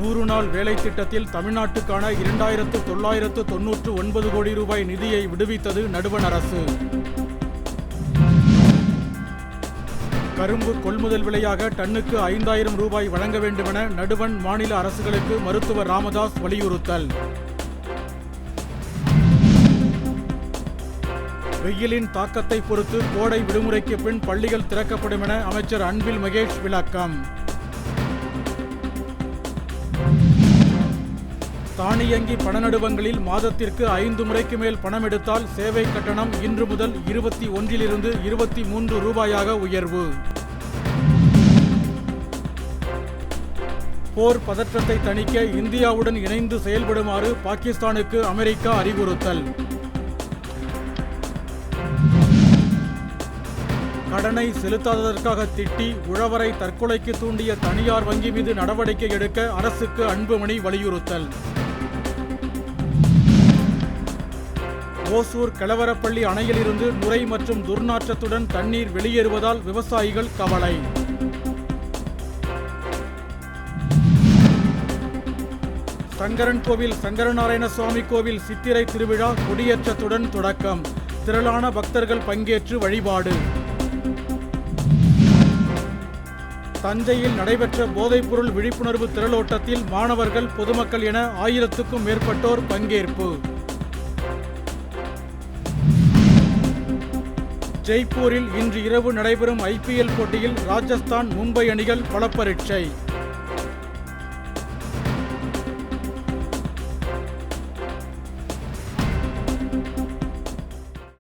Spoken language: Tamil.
நூறு நாள் வேலை திட்டத்தில் தமிழ்நாட்டுக்கான இரண்டாயிரத்து தொள்ளாயிரத்து தொன்னூற்று ஒன்பது கோடி ரூபாய் நிதியை விடுவித்தது நடுவண் அரசு. கரும்பு கொள்முதல் விலையாக டன்னுக்கு ஐந்தாயிரம் ரூபாய் வழங்க வேண்டுமென நடுவண் மாநில அரசுகளுக்கு மருத்துவர் ராமதாஸ் வலியுறுத்தல். வெயிலின் தாக்கத்தை பொறுத்து கோடை விடுமுறைக்கு பின் பள்ளிகள் திறக்கப்படும் என அமைச்சர் அன்பில் மகேஷ் விளக்கம். தானியங்கி பண நடுவங்களில் மாதத்திற்கு ஐந்து முறைக்கு மேல் பணம் எடுத்தால் சேவை கட்டணம் இன்று முதல் இருபத்தி ஒன்றிலிருந்து இருபத்தி மூன்று ரூபாயாக உயர்வு. போர் பதற்றத்தை தணிக்க இந்தியாவுடன் இணைந்து செயல்படுமாறு பாகிஸ்தானுக்கு அமெரிக்கா அறிவுறுத்தல். கடனை செலுத்தாததற்காக திட்டி உழவரை தற்கொலைக்கு தூண்டிய தனியார் வங்கி மீது நடவடிக்கை எடுக்க அரசுக்கு அன்புமணி வலியுறுத்தல். ஓசூர் கலவரப்பள்ளி அணையிலிருந்து நுரை மற்றும் துர்நாற்றத்துடன் தண்ணீர் வெளியேறுவதால் விவசாயிகள் கவலை. சங்கரன் கோவில் சங்கரநாராயண சுவாமி கோவில் சித்திரை திருவிழா கொடியேற்றத்துடன் தொடக்கம். திரளான பக்தர்கள் பங்கேற்று வழிபாடு. தஞ்சையில் நடைபெற்ற போதைப்பொருள் விழிப்புணர்வு திரளோட்டத்தில் மாணவர்கள் பொதுமக்கள் என ஆயிரத்துக்கும் மேற்பட்டோர் பங்கேற்பு. ஜெய்ப்பூரில் இன்று இரவு நடைபெறும் ஐபிஎல் போட்டியில் ராஜஸ்தான் மும்பை அணிகள் பலப்பரீட்சை.